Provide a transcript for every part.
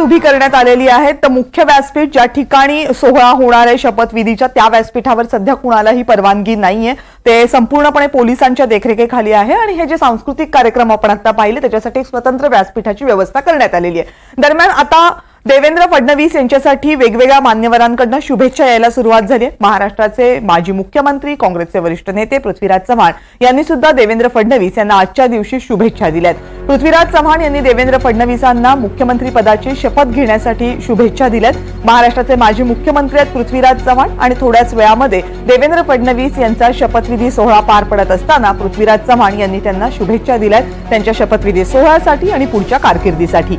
उभी करण्यात आलेली आहेत तर मुख्य व्यासपीठ ज्या ठिकाणी सोहळा होणार आहे शपथविधीच्या त्या व्यासपीठावर सध्या कुणालाही परवानगी नाहीये. ते संपूर्णपणे पोलिसांच्या देखरेखीखाली आहे आणि हे जे सांस्कृतिक कार्यक्रम आपण आता पाहिले त्याच्यासाठी एक स्वतंत्र व्यासपीठाची व्यवस्था करण्यात आलेली आहे. दरम्यान आता देवेंद्र फडणवीस यांच्यासाठी वेगवेगळ्या मान्यवरांकडनं शुभेच्छा यायला सुरुवात झाली आहे. महाराष्ट्राचे माजी मुख्यमंत्री काँग्रेसचे वरिष्ठ नेते पृथ्वीराज चव्हाण यांनी सुद्धा देवेंद्र फडणवीस यांना आजच्या दिवशी शुभेच्छा दिल्यात. पृथ्वीराज चव्हाण यांनी देवेंद्र फडणवीसांना मुख्यमंत्री पदाची शपथ घेण्यासाठी शुभेच्छा दिल्यात. महाराष्ट्राचे माजी मुख्यमंत्री आहेत पृथ्वीराज चव्हाण आणि थोड्याच वेळामध्ये देवेंद्र फडणवीस यांचा शपथविधी सोहळा पार पडत असताना पृथ्वीराज चव्हाण यांनी त्यांना शुभेच्छा दिल्यात. त्यांच्या शपथविधी सोहळ्यासाठी आणि पुढच्या कारकिर्दीसाठी.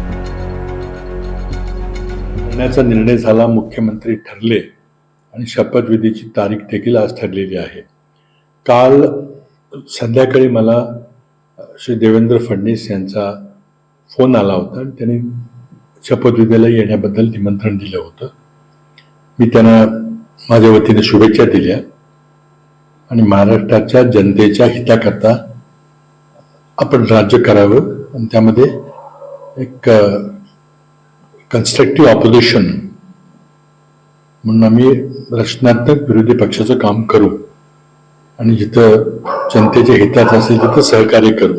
करण्याचा निर्णय झाला मुख्यमंत्री ठरले आणि शपथविधीची तारीख देखील आज ठरलेली आहे. काल संध्याकाळी मला श्री देवेंद्र फडणवीस यांचा फोन आला होता आणि त्यांनी शपथविधीला येण्याबद्दल निमंत्रण दिलं होतं. मी त्यांना माझ्या वतीने शुभेच्छा दिल्या आणि महाराष्ट्राच्या जनतेच्या हिताकरता आपण राज्य करावं आणि त्यामध्ये एक कन्स्ट्रक्टिव्ह ऑपोजिशन म्हणून आम्ही रचनात्मक विरोधी पक्षाचं काम करू. आणि जिथं जनतेच्या हिताचं असेल तिथं सहकार्य करू.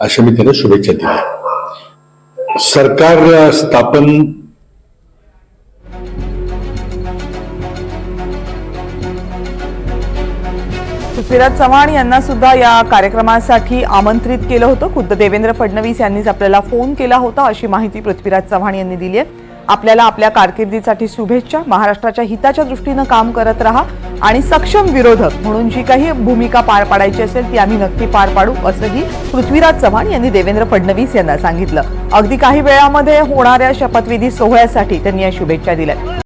अशा मी त्यांना शुभेच्छा दिल्या. सरकार स्थापन पृथ्वीराज चव्हाण यांना सुद्धा या कार्यक्रमासाठी आमंत्रित केलं होतं. खुद्द देवेंद्र फडणवीस यांनीच आपल्याला फोन केला होता. अशी माहिती पृथ्वीराज चव्हाण यांनी दिली आहे. आपल्याला आपल्या कारकिर्दीसाठी शुभेच्छा. महाराष्ट्राच्या हिताच्या दृष्टीनं काम करत राहा आणि सक्षम विरोधक म्हणून जी काही भूमिका पार पाडायची असेल ती आम्ही नक्की पार पाडू असंही पृथ्वीराज चव्हाण यांनी देवेंद्र फडणवीस यांना सांगितलं. अगदी काही वेळामध्ये होणाऱ्या शपथविधी सोहळ्यासाठी त्यांनी या शुभेच्छा दिल्या.